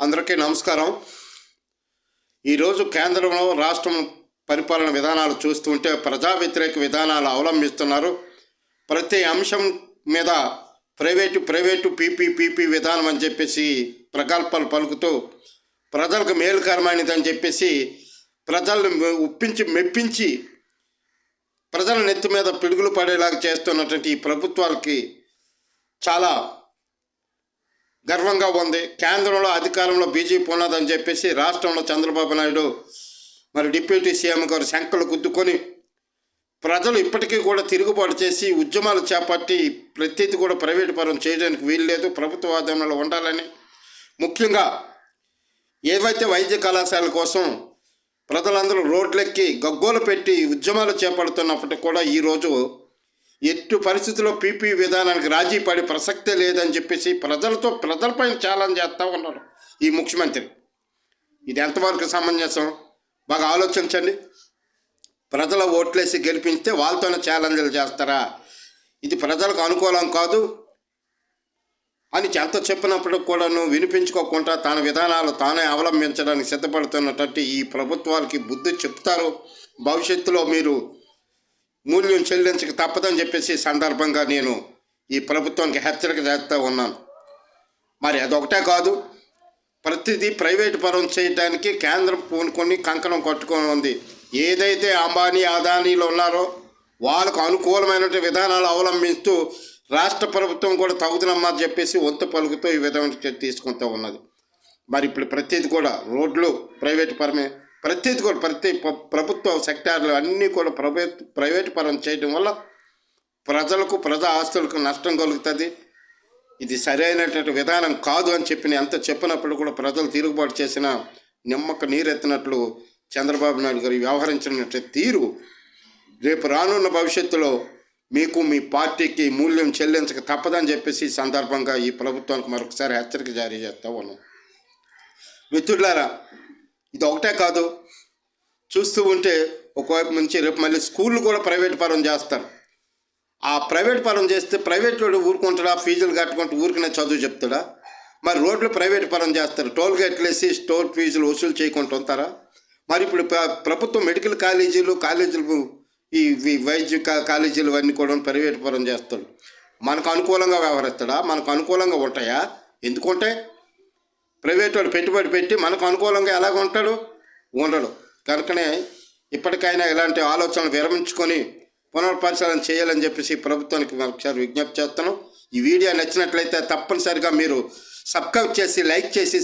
అందరికీ నమస్కారం. ఈరోజు కేంద్రంలో రాష్ట్రం పరిపాలన విధానాలు చూస్తుంటే ప్రజా వ్యతిరేక విధానాలు అవలంబిస్తున్నారు. ప్రతి అంశం మీద ప్రైవేటు ప్రైవేటు పీపీ పీపీ విధానం అని చెప్పేసి ప్రకల్పాలు పలుకుతూ ప్రజలకు మేలుకరమైనదని చెప్పేసి ప్రజలను ఒప్పించి మెప్పించి ప్రజల నెత్తి మీద పిడుగులు పడేలాగా చేస్తున్నటువంటి ఈ ప్రభుత్వాలకి చాలా గర్వంగా ఉంది. కేంద్రంలో అధికారంలో బీజేపీ ఉన్నదని చెప్పేసి రాష్ట్రంలో చంద్రబాబు నాయుడు మరి డిప్యూటీ సీఎం గారు శంకలు గుద్దుకొని ప్రజలు ఇప్పటికీ కూడా తిరుగుబాటు చేసి ఉద్యమాలు చేపట్టి ప్రతిదీ కూడా ప్రైవేటు పరం చేయడానికి వీల్లేదు. ప్రభుత్వ ఆధీనంలో ఉండాలని ముఖ్యంగా ఏవైతే వైద్య కళాశాల కోసం ప్రజలందరూ రోడ్లెక్కి గగ్గోలు పెట్టి ఉద్యమాలు చేపడుతున్నప్పటికీ కూడా ఈరోజు ఎట్టు పరిస్థితుల్లో పీపీ విధానానికి రాజీ పడే ప్రసక్తే లేదని చెప్పేసి ప్రజలతో ప్రజలపైన ఛాలెంజ్ చేస్తూ ఉన్నారు ఈ ముఖ్యమంత్రి. ఇది ఎంతవరకు సమంజసం? బాగా ఆలోచించండి. ప్రజల ఓట్లేసి గెలిపిస్తే వాళ్ళతోనే ఛాలెంజ్లు చేస్తారా? ఇది ప్రజలకు అనుకూలం కాదు అని ఎంత చెప్పినప్పుడు కూడాను వినిపించుకోకుండా తన విధానాలు తానే అవలంబించడానికి సిద్ధపడుతున్నటువంటి ఈ ప్రభుత్వాలకి బుద్ధి చెప్తారు. భవిష్యత్తులో మీరు మూల్యం చెల్లించక తప్పదని చెప్పేసి సందర్భంగా నేను ఈ ప్రభుత్వానికి హెచ్చరిక చేస్తూ ఉన్నాను. మరి అదొకటే కాదు ప్రతిదీ ప్రైవేటు పరం చేయడానికి కేంద్రం పూనుకొని కంకణం కట్టుకొని ఉంది. ఏదైతే అంబానీ అదానీలు ఉన్నారో వాళ్ళకు అనుకూలమైనటువంటి విధానాలు అవలంబిస్తూ రాష్ట్ర ప్రభుత్వం కూడా తగుదనమ్మని చెప్పేసి వంతు పలుకుతూ ఈ విధమైన తీసుకుంటూ ఉన్నది. మరి ఇప్పుడు ప్రతిది కూడా రోడ్లు ప్రైవేట్ పరమే ప్రతిది కూడా ప్రతి ప్రభుత్వ సెక్టార్లు అన్నీ కూడా ప్రైవేట్ ప్రైవేట్ పరం చేయడం వల్ల ప్రజలకు ప్రజా ఆస్తులకు నష్టం కలుగుతుంది. ఇది సరైనటువంటి విధానం కాదు అని చెప్పిన ఎంత చెప్పినప్పుడు కూడా ప్రజలు తిరుగుబాటు చేసిన నిమ్మక నీరెత్తినట్లు చంద్రబాబు నాయుడు గారు వ్యవహరించినట్టు తీరు రేపు రానున్న భవిష్యత్తులో మీకు మీ పార్టీకి మూల్యం చెల్లించక తప్పదని చెప్పేసి ఈ సందర్భంగా ఈ ప్రభుత్వానికి మరొకసారి హెచ్చరిక జారీ చేస్తూ ఉన్నాం. మిత్రులారా ఇది ఒకటే కాదు. చూస్తూ ఉంటే ఒకవైపు నుంచి రేపు మళ్ళీ స్కూళ్ళు కూడా ప్రైవేట్ పరం చేస్తారు. ఆ ప్రైవేట్ పరం చేస్తే ప్రైవేట్ వాడు ఊరుకుంటాడా? ఫీజులు కట్టుకుంటూ ఊరికనే చదువు చెప్తాడా? మరి రోడ్లు ప్రైవేట్ పరం చేస్తారు. టోల్ గేట్లు వేసి టోల్ ఫీజులు వసూలు చేయకుండా ఉంటారా? మరి ఇప్పుడు ప్ర- ప్రభుత్వం మెడికల్ కాలేజీలు కాలేజీలు ఈ వైద్య కాలేజీలు అన్నీ కూడా ప్రైవేట్ పరం చేస్తాడు మనకు అనుకూలంగా వ్యవహరిస్తాడా? మనకు అనుకూలంగా ఉంటాయా? ఎందుకుంటే ప్రైవేట్ వాడు పెట్టుబడి పెట్టి మనకు అనుకూలంగా ఎలాగ ఉంటాడు? ఉండడు. కనుకనే ఇప్పటికైనా ఇలాంటి ఆలోచనలు విరమించుకొని పునర్పరిశీలన చేయాలని చెప్పేసి ప్రభుత్వానికి ఒకసారి విజ్ఞప్తి చేస్తాను ఈ వీడియో నచ్చినట్లయితే తప్పనిసరిగా మీరు సబ్స్క్రైబ్ చేసి లైక్ చేసి